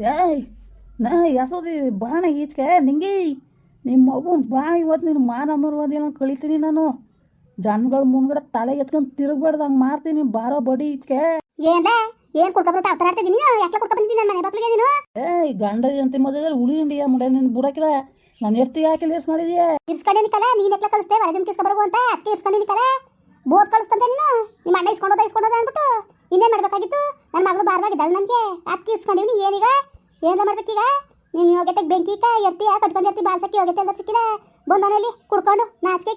ಏಯ್ ನಾ ಎಸೋದಿ ಬಾಣ ಈಚೆ ನಿಂಗೆ. ನಿಮ್ಮ ಮಗು ಬಾ ಇವತ್ತು ನಿನ್ನ ಮಾನ ಏನೋ ಕಳಿತೀನಿ ನಾನು. ಜನಗಳ ಮುಂದ್ಗಡೆ ತಲೆ ಎತ್ಕೊಂಡು ತಿರುಗಬಾರ್ದು ಹಂಗೆ ಮಾಡ್ತೀನಿ ಬಾರೋ ಬಡಿ ಈಚೆ ಏನ್ಲ ಏನ್ ಕುಡ್ಕೊಬಿಟ್ಟು ಅವತಾರ ಆಡ್ತಿದ್ದೀನಿ ನೀನು ಯಾಕೆ ಕುಡ್ಕೊ ಬಂದಿದ್ದೀನಿ ನನ್ನ ಮನೆ ಬಾಕ್ಲಿಗೆ ನೀನು? ಏಯ್ ಗಂಡ ಜಂತಿ ಮಧ್ಯದಲ್ಲಿ ಉಳಿ ಇಂಡಿಯಾ ಮುಡೆ ನೀನು ಬುಡಕಿಲ್ಲ ನಾನು ಎರ್ತಿ ಯಾಕೆ ಇರ್ಸ್ಕೊಂಡಿದ್ಯಾ ಇರ್ಸ್ಕೊಂಡಿನಿ ಕಲೆ ನೀನ್ ಎತ್ಲ ಕಳಿಸ್ತೇವೆ ಹೊರಜಮ್ ಕಿಸ್ಕೊಬರ್ಗು ಅಂತ ಅಕ್ಕಿ ಇಸ್ಕೊಂಡೇನಿ ಕಲ. ಬೋದ್ ಕಳಿಸ್ತಂತೆ ನೀನು ನಿಮ್ಮ ಅಣ್ಣ ಇಸ್ಕೊಂಡೋದ ಇಸ್ಕೊಂಡೋದ ಅಂದ್ಬಿಟ್ಟು ಇನ್ನೇನ್ ಮಾಡ್ಬೇಕಾಗಿತ್ತು? ನನ್ನ ಮಗಳು ಬಾರವಾಗಿದ್ದಲ್ಲ ನನಗೆ. ಅದಕ್ಕೆ ಇಸ್ಕೊಂಡಿವ್ನಿ ಏನೀಗ? ಏನೇ ಮಾಡ್ಬೇಕೀಗ? ನೀನು ಯೋಗ್ಯತೆಗೆ ಬೆಂಕಿ ಕಟ್ಕೊಂಡು ಕಟ್ಕೊಂಡಿರ್ತಿ ಬಾಳ್ಸಕ್ಕೆ ಯೋಗ್ಯತೆ ಎಲ್ಲ ಸಿಕ್ಕಿಲ್ಲ ಮನೇಲಿ ಕುಡ್ಕೊಂಡು ನಾಚಿಕೆ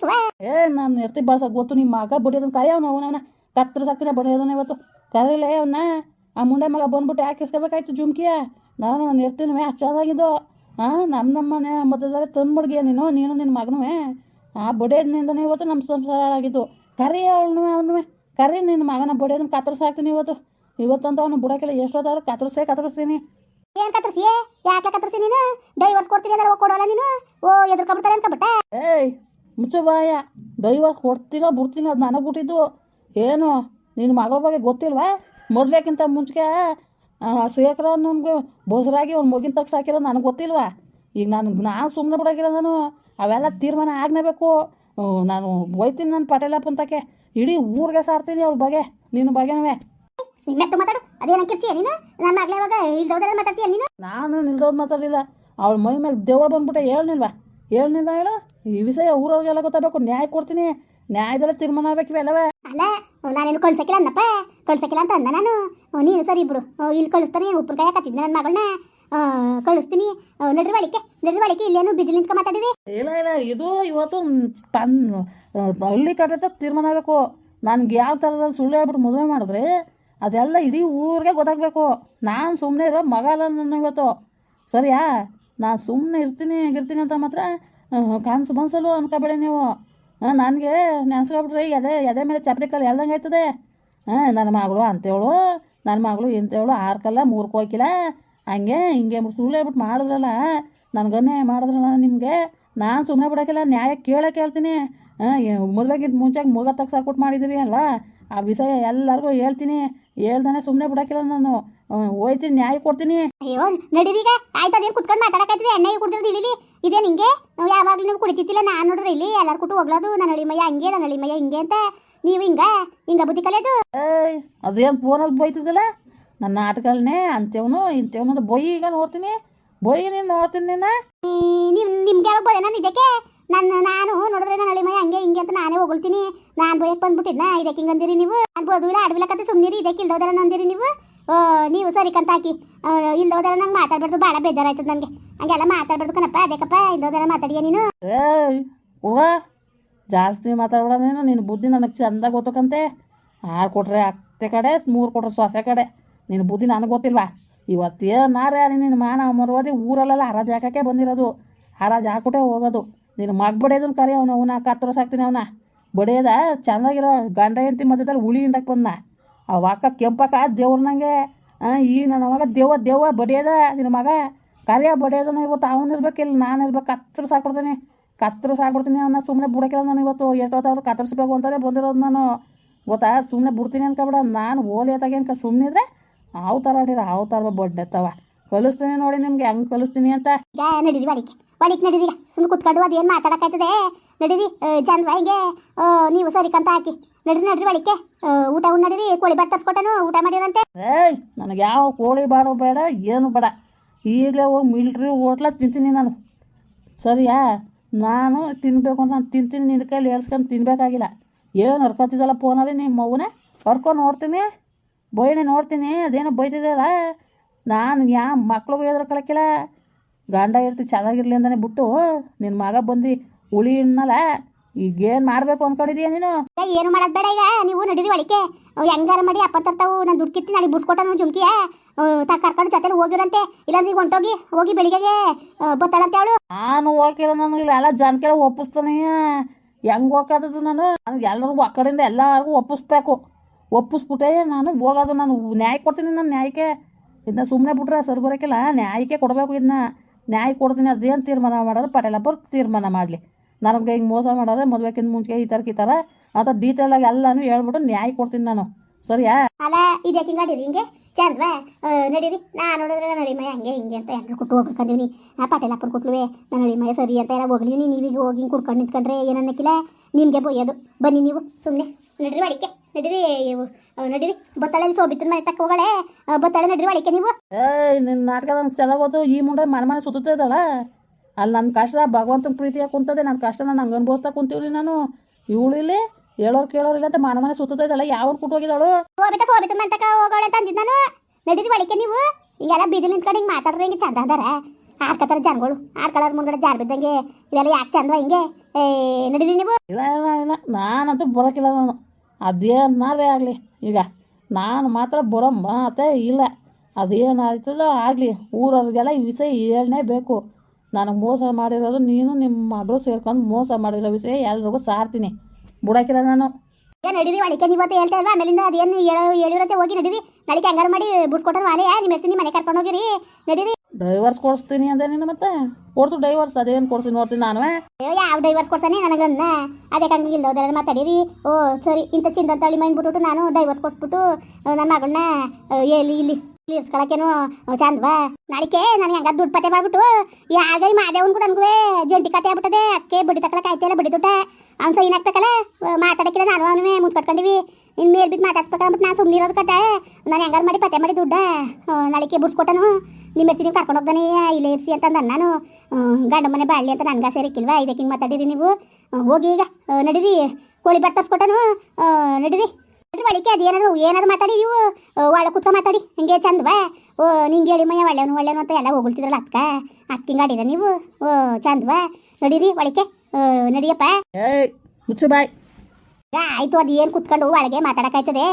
ಏ, ನಾನು ಎರ್ತಿ ಬಾಳ್ಸಕ್ಕೆ ಗೊತ್ತು ನಿಮ್ಮ ಮಗ ಬಡಿಯೋದನ್ನ ಅವನು ಅವನವನ ಕತ್ರ ಸಕ್ತಿನ ಬಡಿಯೋದನ್ನ ಇವತ್ತು. ಕರೀಲೆ ಅವನ್ನ ಆ ಮುಂಡೆ ಮಗ ಬಂದ್ಬಿಟ್ಟು ಯಾಕೆ ಇಸ್ಕೋಬೇಕಾಯ್ತು ಜುಮ್ಕಿಯ? ನಾನು ನಾನು ಇರ್ತೀನಿ ಅಷ್ಟು ಚೆನ್ನಾಗಿದ್ದು. ಹಾಂ ನಮ್ಮ ನಮ್ಮ ಮನೆ ಮಧ್ಯದಲ್ಲಿ ಮುಡ್ಗಿಯ ನೀನು ನೀನು ನಿನ್ನ ಮಗನೂ ಆ, ಬಡಿಯೋದ್ನಿಂದನೇ ಇವತ್ತು ನಮ್ಮ ಸಂಸಾರ ಹಾಳಾಗಿದ್ದು. ಕರಿ ಅವನು ಅವನು ಕರಿ ನಿನ್ನ ಮಗನ ಬಡಿಯೋದನ್ನ ಕತ್ತರಿಸಾಕ್ತೀನಿ ಇವತ್ತು. ಇವತ್ತಂತ ಅವನು ಬುಡಕ್ಕೆಲ್ಲ ಎಷ್ಟೊತ್ತಾದ್ರೂ ಕತ್ತರಿಸೇ ಕತ್ತರಿಸ್ತೀನಿ. ಏನ್ ಕತ್ತರ್ಸಿ ಯಾಕೆ ಕತ್ತರ್ಸಿ ನೀನು? ಡೈವರ್ಸ್ ಕೊಡ್ತೀನಿ ಅಂದ್ರೆ ಕೊಡೋಲ್ಲ ನೀನು? ಓ ಎದುರ್ಕೊಂಡ್ಬಿಡ್ತಾರೆ ಅನ್ಕೊಂಬಿಟ್ಟೆ ಏಯ್ ಮುಚ್ಚು ಬಾಯ. ಡೈವರ್ಸ್ ಕೊಡ್ತೀನೋ ಬಿಡ್ತೀನೋ ಅದು ನನಗೆ ಬಿಟ್ಟಿದ್ದು ಏನು ನಿನ್ನ ಮಗಳ ಬಗ್ಗೆ ಗೊತ್ತಿಲ್ವಾ? ಮದುವೆಕ್ಕಿಂತ ಮುಂಚೆ ಸೇಕರ ನಮಗೆ ಬೋಸರಾಗಿ ಒಂದು ಮಗಿನ ತಗ್ಸಾಕಿರೋದು ನನಗೆ ಗೊತ್ತಿಲ್ವಾ? ಈಗ ನಾನು ನಾನು ಸುಮ್ಮನೆ ಬಿಡೋಕಿಲ್ಲ ನಾನು. ಅವೆಲ್ಲ ತೀರ್ಮಾನ ಆಗಲೇಬೇಕು. ನಾನು ಹೋಯ್ತೀನಿ ನನ್ನ ಪಟೇಲ ಪಂತಕ್ಕೆ ಇಡೀ ಊರಿಗೆ ಸಾರ್ತೀನಿ ಅವ್ರ ಬಗ್ಗೆ. ನಿನ್ನ ಬಗೆನವೇ ಮೆತ್ತು ಮಾತಾಡು. ಅದೇನ ನೀನು? ನನ್ನ ಮಗಳೇ ಇವಾಗ ಇಲ್ದೋದ್ರಲ್ಲಿ ಮಾತಾಡ್ತೀಯ ನೀನು? ನಾನು ನಿಲ್ದೋದು ಮಾತಾಡಲಿಲ್ಲ. ಅವಳ ಮೈ ಮೇಲೆ ದೆವ್ವ ಬಂದ್ಬಿಟ್ಟೆ. ಹೇಳ್ನಿಲ್ವಾ? ಹೇಳ್ನಿಲ್ವಾ ಹೇಳು? ಈ ವಿಷಯ ಊರವ್ರಿಗೆಲ್ಲ ಗೊತ್ತಾಗಬೇಕು. ನ್ಯಾಯ ಕೊಡ್ತೀನಿ. ನ್ಯಾಯದಲ್ಲ ತೀರ್ಮಾನ ಆಗ್ಬೇಕು ಇವೆಲ್ಲವೇ ಅಲ್ಲ ನಾನೇನು ಕಳ್ಸಕ್ಕಿಲ್ಲ ಅನ್ನಪ್ಪ. ಕಳ್ಸಕ್ಕಿಲ್ಲ ಅಂತ ಅಂದ ನಾನು. ನೀನು ಸರಿ ಬಿಡು. ಇಲ್ಲಿ ಕಳಿಸ್ತಾನೆ. ಉಪ್ಪಿನಕಾಯಿ ಹಾಕತ್ತಿದ್ದೆ ನನ್ನ ಮಗಳನ್ನ. ಕಳಿಸ್ತೀನಿ. ನಡ್ರಿ ಬಳಿಕೆ ಇಲ್ಲೇನು ಬಿದ್ದಿಲ್ ನಿಂತ್ಕೊ ಇಲ್ಲ ಇಲ್ಲ, ಇದು ಇವತ್ತು ಪನ್ ಹಳ್ಳಿ ಕಡೆ ತೀರ್ಮಾನ ಆಗಬೇಕು. ನನಗೆ ಯಾವ ಥರದಲ್ಲಿ ಸುಳ್ಳು ಹೇಳ್ಬಿಟ್ಟು ಮದುವೆ ಮಾಡಿದ್ರೆ ಅದೆಲ್ಲ ಇಡೀ ಊರಿಗೆ ಗೊತ್ತಾಗಬೇಕು. ನಾನು ಸುಮ್ಮನೆ ಇರೋ ಮಗ ಅಲ್ಲ ನನ್ನ ಇವತ್ತು. ಸರಿಯಾ? ನಾನು ಸುಮ್ಮನೆ ಇರ್ತೀನಿ ಇರ್ತೀನಿ ಅಂತ ಮಾತ್ರ ಕನಸು ಬನ್ಸಲು ಅನ್ಕೋಬೇಡಿ ನೀವು. ನನಗೆ ನೆನ್ಸ್ಕೊಬಿಟ್ರೆ ಎದೆ ಎದೆ ಮೇಲೆ ಚಪ್ರಿಕಲ್ ಕಲ್ಲು ಎಲ್ದಂಗೆ ಆಯ್ತದೆ. ಹಾಂ ನನ್ನ ಮಗಳು ಅಂತೇಳು ನನ್ನ ಮಗಳು ಇಂಥೇಳು ಆರ್ಕಲ್ಲ ಮೂರು ಹೋಗಿಲ್ಲ ಹಂಗೆ ಹಿಂಗೆ ಸುಳ್ಳು ಹೇಳ್ಬಿಟ್ಟು ಮಾಡಿದ್ರಲ್ಲ ನನಗನ್ನೇ ಮಾಡಿದ್ರಲ್ಲ ನಿಮಗೆ? ನಾನು ಸುಮ್ಮನೆ ಬಿಡೋಕ್ಕಿಲ್ಲ ನ್ಯಾಯ ಕೇಳೋಕೆ ಹೇಳ್ತೀನಿ ಮದುವೆಗಿಂತ ಮುಂಚೆಗೆ ಮುಗ ತಗ್ಸಾಕ್ಬಿಟ್ಟು ಮಾಡಿದ್ದೀರಿ ಅಲ್ವಾ? ಆ ವಿಷಯ ಎಲ್ಲರಿಗೂ ಹೇಳ್ತೀನಿ. ಹೇಳ್ದಾನೆ ಸುಮ್ಮನೆ ಬಿಡೋಕ್ಕಿಲ್ಲ ನಾನು. ಹೋಯ್ತೀನಿ ನ್ಯಾಯ ಕೊಡ್ತೀನಿ. ಅಯ್ಯೋ ನಡೀರೀಗ. ಆಯ್ತು ಅದೇನು ಕುತ್ಕೊಂಡು ಮಾತಾಡಕತ್ತಿದೆ ಎಣ್ಣೆಗೆ ಕುಡ್ದಿರೋದು ಇಲ್ಲಿ ಇದೇ ನಿಂಗೆ? ನಾವು ಯಾವಾಗಲೂ ನೀವು ಕುಡಿತಿತ್ತಿಲ್ಲ ನಾನು ನೋಡಿದ್ರೆ ಇಲ್ಲಿ ಎಲ್ಲರೂ ಕೊಟ್ಟು ಹೋಗ್ಲದು. ನನ್ನ ಅಳಿಮಯ್ಯ ಹಂಗೆ ನನ್ನ ಅಳಿಮಯ್ಯ ಹಿಂಗೆ ಅಂತ. ನೀವು ಹಿಂಗ ಹಿಂಗ ಬುದ್ಧಿ ಕಲಿಯೋದು. ಏಯ್ ಅದೇನು ಫೋನಲ್ಲಿ ಬೈತಿದ್ದಲ್ಲ? ನನ್ನ ಆಟಗಳನ್ನೇ ಅಂಥೇವನು ಇಂಥೇವನು ಬೊಯ್ ಈಗ ನೋಡ್ತೀನಿ. ಬೊಯ್ ನೀನು ನೋಡ್ತೀನಿ ನೀನು? ನಿಮ್ ನಿಮ್ಗೆ ಯಾವಾಗ ನಾನು ಇದಕ್ಕೆ ನನ್ನ ನಾನು ನೋಡಿದ್ರೆ ನನ್ನ ಹಳಿಮಯ್ಯ ಹಂಗೆ ಹಿಂಗೆ ಅಂತ ನಾನೇ ಹೊಗಳ್ತೀನಿ. ನಾನು ಬೋಯಕ್ಕೆ ಬಂದ್ಬಿಟ್ಟಿದ್ನ ಇದಕ್ಕೆ ಹಿಂಗೆ ಅಂದಿರಿ ನೀವು? ಅನ್ಬೋದು ಇಲ್ಲ ಅಡ್ಬಿಲಕತ್ತೆ ಸುಮ್ಮನಿರಿ ಇದಕ್ಕೆ ಇಲ್ದೋದಲ್ಲ ನಂದಿರಿ ನೀವು? ನೀವು ಸರಿ ಕಂತ ಹಾಕಿ ಇಲ್ದೋದಲ್ಲ ನಂಗೆ ಮಾತಾಡ್ಬಾರ್ದು ಭಾಳ ಬೇಜಾರಾಯ್ತದ ನನಗೆ. ಹಂಗೆಲ್ಲ ಮಾತಾಡ್ಬಾರ್ದು ಕಣಪ್ಪ ಅದಕ್ಕಪ್ಪ ಇಲ್ದೋದಲ್ಲ ಮಾತಾಡಿಯ ನೀನು? ಏ ಜಾಸ್ತಿ ಮಾತಾಡ್ಬೇಡ ನೀನು ನಿನ್ನ ಬುದ್ಧಿ ನನಗೆ ಚಂದ ಗೊತ್ತಕಂತೆ. ಆರು ಕೊಟ್ರೆ ಅತ್ತೆ ಕಡೆ ಮೂರು ಕೊಟ್ರೆ ಸೊಸೆ ಕಡೆ. ನಿನ್ನ ಬುದ್ಧಿ ನನಗೆ ಗೊತ್ತಿಲ್ವಾ? ಇವತ್ತೇನಾರೇ ನಿನ್ನ ಮಾನ ಮರುವಾದಿ ಊರಲ್ಲೆಲ್ಲ ಹರಾಜು ಹಾಕಕ್ಕೆ ಬಂದಿರೋದು. ಹರಾಜು ಹಾಕ್ಬಿಟ್ಟೆ ಹೋಗೋದು. ನೀನು ಮಗ್ ಬಡಿಯೋದನ್ನ ಕರಿ ಅವನು, ಅವನ ಕತ್ತರ ಸಾಕ್ತೀನಿ ಅವನ. ಬಡಿಯೋದ ಚೆನ್ನಾಗಿರೋ ಗಂಡ ಹೆಂಡತಿ ಮಧ್ಯದಲ್ಲಿ ಹುಳಿ ಹಿಂಡಕ್ಕೆ ಬಂದ ಅವ ಅಕ್ಕ ಕೆಂಪಕ್ಕ ದೇವ್ರನಂಗೆ ಈ ನನ್ನ ಮಗ ದೇವ ದೇವ ಬಡಿಯೋದ ನಿನ್ನ ಮಗ ಕರಿಯ ಬಡಿಯೋದನ್ನ ಇವತ್ತು ಅವನು ಇರ್ಬೇಕಿಲ್ಲ ನಾನು ಇರ್ಬೇಕು ಕತ್ತರು ಸಾಕ್ಬಿಡ್ತೀನಿ ಕತ್ತರು ಸಾಕ್ಬಿಡ್ತೀನಿ ಅವನ್ನ ಸುಮ್ಮನೆ ಬಿಡೋಕ್ಕಿಲ್ಲ ನಾನು ಇವತ್ತು. ಎಷ್ಟೊತ್ತಾದ್ರೂ ಕತ್ತರಿಸ್ಬೇಕು ಅಂತಾನೆ ಬಂದಿರೋದು ನಾನು. ಗೊತ್ತಾ? ಸುಮ್ಮನೆ ಬಿಡ್ತೀನಿ ಬಿಡ. ನಾನು ಓಲಿ ಸುಮ್ಮನೆ ಅನ್ಕ. ಅವತಾರ ಥರ ಆಡಿರ ಅವು ಥರ ಬಡ್ಡೆತ್ತವ ಕಲಿಸ್ತೀನಿ ನೋಡಿ ನಿಮ್ಗೆ ಹೆಂಗೆ ಕಲಿಸ್ತೀನಿ ಅಂತ. ನಡೀರಿ ಬಳಿಕೆ ಬಳಿಕ್ ನಡೀರಿ ಸುಮ್ಮನೆ ಕುತ್ಕೊಂಡು ಅದೇನು ಮಾತಾಡಕ್ಕಾಯ್ತದೆ? ನಡೀರಿ ಚಂದ ಹಿಂಗೆ ನೀವು ಸರಿ ಕಂತ ಹಾಕಿ. ನಡ್ರಿ ನಡ್ರಿ ಬಳಿಕೆ ಊಟ ಉಂಡ್ ನಡೀರಿ ಕೋಳಿ ಬಾತ್ ತರ್ಸ್ಕೊಟ್ಟನು ಊಟ ಮಾಡಿರಂತೆ. ಏಯ್ ನನಗೆ ಯಾವ ಕೋಳಿ ಬಾಡು ಬೇಡ ಏನು ಬೇಡ. ಈಗಲೇ ಹೋಗಿ ಮಿಲ್ಟ್ರಿ ಹೋಟ್ಲ ತಿಂತೀನಿ ನಾನು. ಸರಿಯಾ? ನಾನು ತಿನ್ನಬೇಕು ಅಂತ ನಾನು ತಿಂತೀನಿ ನಿನ್ನ ಕೈಲಿ ಹೇಳ್ಸ್ಕೊಂಡು ತಿನ್ನಬೇಕಾಗಿಲ್ಲ ಏನು ಹರ್ಕೊತಿದ್ದಲ್ಲ ಫೋನಲ್ಲಿ ನಿಮ್ಮ ಮಗುನೇ? ಹರ್ಕೊಂಡು ನೋಡ್ತೀನಿ. ಬೈಣಿ ನೋಡ್ತೀನಿ ಅದೇನೋ ಬೈತಿದ್ದಲ್ಲ ನಾನು ಯಾ ಮಕ್ಳಿಗೂ ಎದ್ರ ಕಳಕಿಲ್ಲ. ಗಂಡ ಇರ್ತಿ ಚೆನ್ನಾಗಿರ್ಲಿ ಅಂತಾನೆ ಬಿಟ್ಟು ನಿನ್ನ ಮಗ ಬಂದು ಉಳಿ ಇನ್ನಲ್ಲ ಈಗೇನು ಮಾಡಬೇಕು ಅನ್ಕೊಂಡಿದ್ಯಾ ನೀನು? ಏನ್ ಮಾಡೋದು ಬೇಡ ಈಗ ನೀವು ನಡೀರಿ ಒಳಿಕೆ ಹೆಂಗಾರ ಮಾಡಿ ಅಪ್ಪ ತರ್ತಾವು ನಾನು ದುಡ್ಡು ಕಿತ್ತಿ ನಾಳೆ ಬಿಡ್ಸ್ಕೊಟ್ಟ ಜುಮ್ಕಿಯ. ತಾ ಕರ್ಕೊಂಡು ಜೊತೆಲಿ ಹೋಗಿರಂತೆ ಇಲ್ಲಾಂದ್ರೆ ಈಗ ಹೊಂಟೋಗಿ ಹೋಗಿ ಬೆಳಿಗ್ಗೆ ಬತ್ತಾಳಂತೆ ಅವಳು. ನಾನು ಹೋಗಿಲ್ಲ ನನಗೆ ಎಲ್ಲ ಜನಕ್ಕೆಲ್ಲ ಕೆಲ ಒಪ್ಪಿಸ್ತಾನೆ. ಹೆಂಗೆ ಹೋಗೋದು ನಾನು? ನನಗೆ ಎಲ್ಲರಿಗೂ ಆ ಕಡೆಯಿಂದ ಎಲ್ಲರಿಗೂ ಒಪ್ಪಿಸ್ಬೇಕು. ಒಪ್ಪಿಸ್ಬಿಟ್ಟೆ, ನಾನು ಹೋಗೋದು, ನಾನು ನ್ಯಾಯ ಕೊಡ್ತೀನಿ, ನಾನು ನ್ಯಾಯಕ್ಕೆ ಇದನ್ನ ಸುಮ್ಮನೆ ಬಿಟ್ರೆ ಸರಿ ನ್ಯಾಯಕ್ಕೆ ಕೊಡಬೇಕು ಇದನ್ನ. ನ್ಯಾಯ ಕೊಡ್ತೀನಿ ಅದೇನು ತೀರ್ಮಾನ ಮಾಡೋರು ಪಟೇಲಪ್ಪರು ತೀರ್ಮಾನ ಮಾಡಲಿ. ನನಗೆ ಹಿಂಗೆ ಮೋಸ ಮಾಡೋರೆ ಮದುವೆಕ್ಕಿಂತ ಮುಂಚೆ ಈ ಥರಕ್ಕೆ ಈ ಥರ. ಅಂತ ಡೀಟೇಲಾಗಿ ಎಲ್ಲನೂ ಹೇಳ್ಬಿಟ್ಟು ನ್ಯಾಯ ಕೊಡ್ತೀನಿ ನಾನು. ಸರಿಯಾ? ಅಲ್ಲ ಇದಕ್ಕೆ ಹಿಂಗಾಡಿರಿ ಹಿಂಗೆ ಚಂದ್ವಾ ನಡೀರಿ. ನಾ ನೋಡಿದ್ರೆ ನನ್ನ ಮಯ ಹಂಗೆ ಹಿಂಗೆ ಅಂತ ಹೆಂಗೆ ಕೊಟ್ಟು ಹೋಗ್ಬಿಡ್ಕೊಂಡಿವ್ನಿ ಆ, ಪಾಟೀಲ್ ಅಪ್ಪನ ಕೊಟ್ಲುವೆ. ನನ್ನ ನಳಿ ಮಯ ಸರಿ ಅಂತ ಎಲ್ಲ ಹೋಗ್ಲಿ. ನೀವೀಗ ಹೋಗಿ ಹಿಂಗೆ ಕುಡ್ಕೊಂಡು ನಿಂತ್ಕೊಂಡ್ರೆ ಏನನ್ನಕ್ಕಿಲ್ಲ ನಿಮಗೆ ಬೊಯ್ಯೋದು ಬನ್ನಿ ನೀವು ಸುಮ್ಮನೆ ನಡ್ರಿ ಒಳಿಕೆ ನಡೀರಿ ನಡಿರಿ. ಬತ್ತಾಳಲ್ಲಿ ಸೋಬಿತ್ತಿನ ಮನೆ ತಕ್ಕ ಹೋಗಳೆ. ಬತ್ತಾಳೆ ನಡ್ರಿ ಒಳಿಕೆ ನೀವು. ಏ ನಿನ್ನ ನಾಟಕ ನಂಗೆ ಚೆನ್ನಾಗೋದು ಈ ಮುಂಡೆ ಮನೆ ಮನೆ ಸುತ್ತದಲ್ಲ ಅಲ್ಲಿ ನನ್ನ ಕಷ್ಟ ಭಗವಂತನ ಪ್ರೀತಿಯಾಗಿ ಕುಂತದೆ ನನ್ನ ಕಷ್ಟ ನಾನು ಹಂಗೆ ಅನ್ಭವಿಸ್ತಾ ಕುಂತೀವ್ರಿ ನಾನು. ಇವಳು ಇಲ್ಲಿ ಹೇಳೋರು ಕೇಳೋರು ಇಲ್ಲ ಅಂತ ಮನೆ ಮನೆ ಸುತ್ತದಲ್ಲ ಯಾವನ್ ಕುಟ್ಟು ಹೋಗಿದ್ದಾಳು? ಸೋಬಿತ ಸೋಬಿತ್ತಿನ ಮನೆ ತಕ್ಕ ಹೋಗೋಳೆ ಅಂತ ಅಂದಿದ್ದು ನಾನು. ನಡೀರಿ ಒಳಿಕೆ ನೀವು. ಹಿಂಗೆಲ್ಲ ಬೀದಿ ನಿಂತ್ಕೊಂಡು ಹಿಂಗೆ ಮಾತಾಡ್ರಿ ಹಿಂಗೆ ಚಂದ ಅದಾರ. ಆಡ್ಕತ್ತಾರ ಜನಗಳು. ಆಡ್ಕೊಳ್ಳೋರ್ ಮುಂದ್ಗಡೆ ಜಾರ್ ಬಿದ್ದಂಗೆ. ಇವೆಲ್ಲ ಯಾಕೆ ಚಂದ ಹಿಂಗೆ? ಏ ನಡೀರಿ ನೀವು. ಇಲ್ಲ ಇಲ್ಲ ಇಲ್ಲ. ನಾನಂತೂ ನಾನು. ಅದೇನಾರೇ ಆಗಲಿ, ಈಗ ನಾನು ಮಾತ್ರ ಬರೋ ಮಾತೇ ಇಲ್ಲ. ಅದೇನಾಯ್ತದೋ ಆಗಲಿ, ಊರವ್ರಿಗೆಲ್ಲ ಈ ವಿಷಯ ಹೇಳಲೇಬೇಕು ನನಗೆ ಮೋಸ ಮಾಡಿರೋದು ನೀನು ನಿಮ್ಮ ಮಗಳು ಸೇರ್ಕೊಂಡು ಮೋಸ ಮಾಡಿರೋ ವಿಷಯ ಎಲ್ರಿಗೂ ಸಾರ್ತೀನಿ. ಬಿಡೋಕ್ಕಿಲ್ಲ ನಾನು. ಏನು ನಡೀರಿ ಅಳಿಕೆ ನೀವು ಅಂತ ಹೇಳ್ತಾ ಇಲ್ವಾ? ಆಮೇಲಿಂದ ಅದೇನು ಹೇಳೋ ಹೇಳಿರತ್ತೆ ಹೋಗಿ ನಡೀರಿ. ನಳಿಕೆ ಹಂಗಾರ ಮಾಡಿ ಬಿಡ್ಸ್ಕೊಟ್ರೆ ವಾಲೆ ನಿಮ್ಮ ಎತ್ತೀನಿ ಮನೆ ಕರ್ಕೊಂಡು ಹೋಗಿರಿ. ನಡೀರಿ. ಡೈವರ್ಸ್ ಕೊಡಿಸ್ತೀನಿ ಅಂದೆ ನಿನ್ನ ಮತ್ತೆ? ಕೊಡ್ಸು ಡೈವರ್ಸ್, ಅದೇನು ಕೊಡ್ಸಿ ನೋಡ್ತೀನಿ ನಾನು ಅಯ್ಯೋ ಯಾವ ಡೈವರ್ಸ್ ಕೊಡ್ತಾನೆ ನನಗನ್ನ? ಅದೇ ಕಂಗಿಲ್ಲ ಹೋದ್ರೆ ಮಾತಾಡಿರಿ? ಓ, ಸರಿ, ಇಂಥ ಚಿಂತ ತಳಿ ಮೈನ್ ಬಿಟ್ಬಿಟ್ಟು ನಾನು ಡೈವರ್ಸ್ ಕೊಡ್ಸ್ಬಿಟ್ಟು ನನ್ನ ಮಗಳನ್ನ ಎಲ್ಲಿ, ಇಲ್ಲಿ ಇರ್ಸ್ಕೊಳಕೇನು ಚಂದ್ವಾ? ನಾಳಿಕೆ ನನಗೆ ಹಂಗ ದುಡ್ಡು ಪತ್ತೆ ಮಾಡ್ಬಿಟ್ಟು ಯಾವ್ದಾರಿ ಮಾದೇವನ್ಗೂ ನನಗೂ ಜಂಟಿ ಕತೆ ಆಗ್ಬಿಟ್ಟದೆ, ಅಕ್ಕೆ ಬಡಿ ತಕ್ಕಳಕ್ಕೆ ಆಯ್ತಿಲ್ಲ ಬಡಿ ಅವ್ನು ಸೈನ್ ಹಾಕ್ಬೇಕಲ್ಲ ಮಾತಾಡಕ್ಕಿಲ್ಲ ನಾನು ಅವನು ಮುಂದೆ ಕಟ್ಕೊಂಡಿವಿ. ಇನ್ನು ಮೇಲ್ ಬಿದ್ದು ಮಾತಾಡ್ಸ್ಬೇಕಂದ್ಬಿಟ್ಟು ನಾನು ಸುಮ್ಮನೆ ಇರೋದು ಕತೆ. ನಾನು ಹೆಂಗಾರು ಮಾಡಿ ಪತ್ತೆ ಮಾಡಿ ದುಡ್ಡ. ನಾಳೆಗೆ ಬಿಡ್ಸ್ಕೊಟ್ಟನು ನಿಮ್ಮ ಎತ್ತಿ ನೀವು ಕರ್ಕೊಂಡು ಹೋಗ್ದಾನೆ ಇಲ್ಲೇ ಇರ್ಸಿ ಅಂತಂದ ನಾನು. ಗಂಡ ಮನೆ ಬಾಳ್ಲಿ ಅಂತ ನನ್ಗೆ ಸೇರಿಕ್ಕಿಲ್ವಾ? ಇದಕ್ಕೆ ಹಿಂಗೆ ಮಾತಾಡಿರಿ ನೀವು? ಹೋಗಿ ಈಗ. ನಡೀರಿ. ಕೋಳಿ ಬರ್ತಸ್ಕೊಟ್ಟನು ನಡೀರಿ. ನಡ್ರಿ ಒಳಿಕೆ ಅದು ಏನಾರು ಮಾತಾಡಿ ನೀವು. ಒಳ ಕುತ್ಕ ಮಾತಾಡಿ. ಹಿಂಗೆ ಚಂದವಾ. ಓ ನಿಂಗೆ ಹೇಳಿ ಮಯ್ಯ ಒಳ್ಳೆಯವನು ಒಳ್ಳೆಯವನು ಅಂತ ಎಲ್ಲ ಹೋಗ್ತಿದ್ರಲ್ಲ ಅಕ್ಕ ಅಕ್ಕಿಂಗ್ ನೀವು? ಓ ಚಂದವಾ. ನಡೀರಿ ಒಳಿಕೆ ಆ, ನಡಿಯಪ್ಪ ಏಯ್ ಮುಚ್ಚು ಬಾಯ್. ಆಯ್ತು ಅದು ಏನು ಕುತ್ಕೊಂಡು ಒಳಗೆ ಮಾತಾಡಕ್ಕಾಯ್ತದೆ?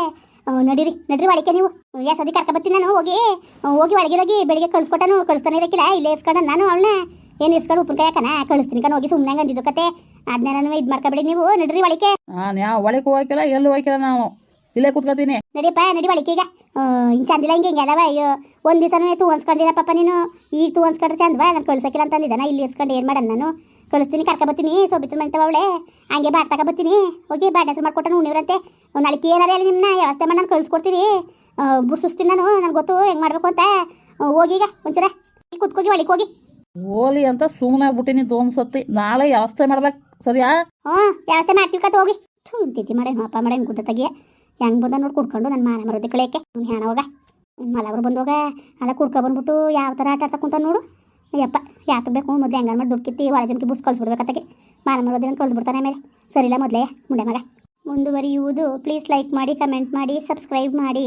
ನಡಿರಿ ನಡೀರಿ ಒಳಗೆ ನೀವು. ಯಾಸದಿ ಕರ್ಕ ಬರ್ತೀನಿ ನಾನು ಹೋಗಿ. ಹೋಗಿ ಒಳಗೆ ಹೋಗಿ ಬೆಳಿಗ್ಗೆ ಕಳ್ಸ್ಕೊಟ್ಟನು ಕಳಿಸ್ತಾನೆ ಇರಕ್ಕಿಲ್ಲ ಇಲ್ಲೇ ಇಸ್ಕೊಂಡು ನಾನು ಅವಳನ್ನ ಏನು ಇಸ್ಕೊಂಡು ಉಪ್ಪಿನಕಾಯಿ ಹಾಕನ? ಕಳಿಸ್ತೀನಿ ಕಣ ಹೋಗಿ ಸುಮ್ಮನೆ ಅಂದಿದ್ದು ಕತೆ. ಅದನ್ನ ನಾನು ಇದು ಮಾಡ್ಕೊಬೇಡಿ ನೀವು ನಡ್ರಿ ಒಳಗೆ ನಾನು ಯಾವ ಒಳಗೆ ಹೋಗಿಲ್ಲ ಎಲ್ಲಿ ಹೋಗಿಲ್ಲ ನಾವು. ಇಲ್ಲೇ ಕುತ್ಕೋತೀನಿ. ನಡಿಯಪ್ಪ ನಡಿ ಒಳಗೆ ಈಗ. ಹಿಂಗೆ ಚಂದಿಲ್ಲ ಹಿಂಗೆ ಹಿಂಗೆಲ್ಲವ ಅಯ್ಯೋ. ಒಂದು ದಿವಸನೂ ತೂ ಹೊಂದ್ಕೊಂಡಿಲ್ಲ ಪಾಪ ನೀನು. ಈಗ ತೂ ಹೊಂದ್ಕೊಂಡ್ರೆ ಚಂದವಾ ನಾನು ಕಳ್ಸಕ್ಕಿಲ್ಲ ಅಂತ ಅಂದಿದ್ದೆ ನಾ ಇಲ್ಲಿ ಇಸ್ಕೊಂಡು ಏನು ಮಾಡೋಣ ನಾನು? ಕಳಿಸ್ತೀನಿ ಕರ್ಕ ಬರ್ತೀನಿ ಸೋಬಿತ್ರ ಮಾಡ್ತಾವ ಅವಳೆ. ಹಂಗೆ ಬಾಟ್ ತಕ ಬರ್ತೀನಿ. ಹೋಗಿ ಬಾಡ್ ಹೆಸರು ಮಾಡ್ಕೊಟ್ಟು ಉಣ್ಣಿವ್ರಂತೆ. ನಾಳೆ ಏನಾರ ಅಲ್ಲಿ ನಿಮ್ಮನ್ನ ವ್ಯವಸ್ಥೆ ಮಾಡಿ ನಾನು ಕಳಿಸ್ಕೊಡ್ತೀನಿ ಬುಡ್ಸಿಸ್ತೀನಿ ನಾನು ನನಗೆ ಗೊತ್ತು ಹೆಂಗೆ ಮಾಡಬೇಕು ಅಂತ. ಹೋಗಿಗ ಹೋಗಿ ಈಗ ಒಂಚೂರ. ಕುತ್ಕೋಗಿ ಒಳಗೆ ಹೋಗಿ. ಓಲಿ ಅಂತ ಸುಮ್ಮನೆ ಆಗ್ಬಿಟ್ಟಿನಿ ದೋನ್ ಸತ್ತಿ ನಾಳೆ ವ್ಯವಸ್ಥೆ ಮಾಡ್ಬೇಕು ಸರಿಯಾ? ಹ್ಞೂ ವ್ಯವಸ್ಥೆ ಮಾಡ್ತೀವಿ ಕತ್ ಹೋಗಿ. ಥೂ ಮಾಡಿ ಅಪ್ಪ ಮಾಡಿ ಹೆಂಗೆ ಗುದ್ದ ತೆಗಿಯ. ಹೆಂಗೆ ಬಂದ ನೋಡಿ ಕುಡ್ಕೊಂಡು ನನ್ನ ಮಾನ ಮರೋದಿ ಕಳಿಯಕ್ಕೆ. ಹೆಣ ಹೋಗ. ಮಲವರು ಬಂದೋಗ. ಅಲ್ಲ ಕುಡ್ಕೊ ಬಂದ್ಬಿಟ್ಟು ಯಾವ ಥರ ಆಟ ಆಡ್ತಾ ಕುಂತ ನೋಡು. ಯಪ್ಪ ಯಾಕೆ ಬೇಕು? ಮೊದಲು ಹೆಂಗಾರ ಮಾಡಿ ದುಡ್ಡು ಕಿತ್ತಿ ಹೊರ ಜನಕ್ಕೆ ಬುಡ್ಸ್ ಕಳ್ಸ್ಬಿಡ್ಬೇಕತ್ತಗೆ ಮಾನ ಮರೋದಿನ ಕಳ್ದು ಬಿಡ್ತಾನೆ ಆಮೇಲೆ. ಸರಿಲ್ಲ ಮೊದಲೇ ಮುಂಡೆ ಮಗ. ಮುಂದುವರಿಯುವುದು ಪ್ಲೀಸ್ ಲೈಕ್ ಮಾಡಿ ಕಮೆಂಟ್ ಮಾಡಿ ಸಬ್ಸ್ಕ್ರೈಬ್ ಮಾಡಿ.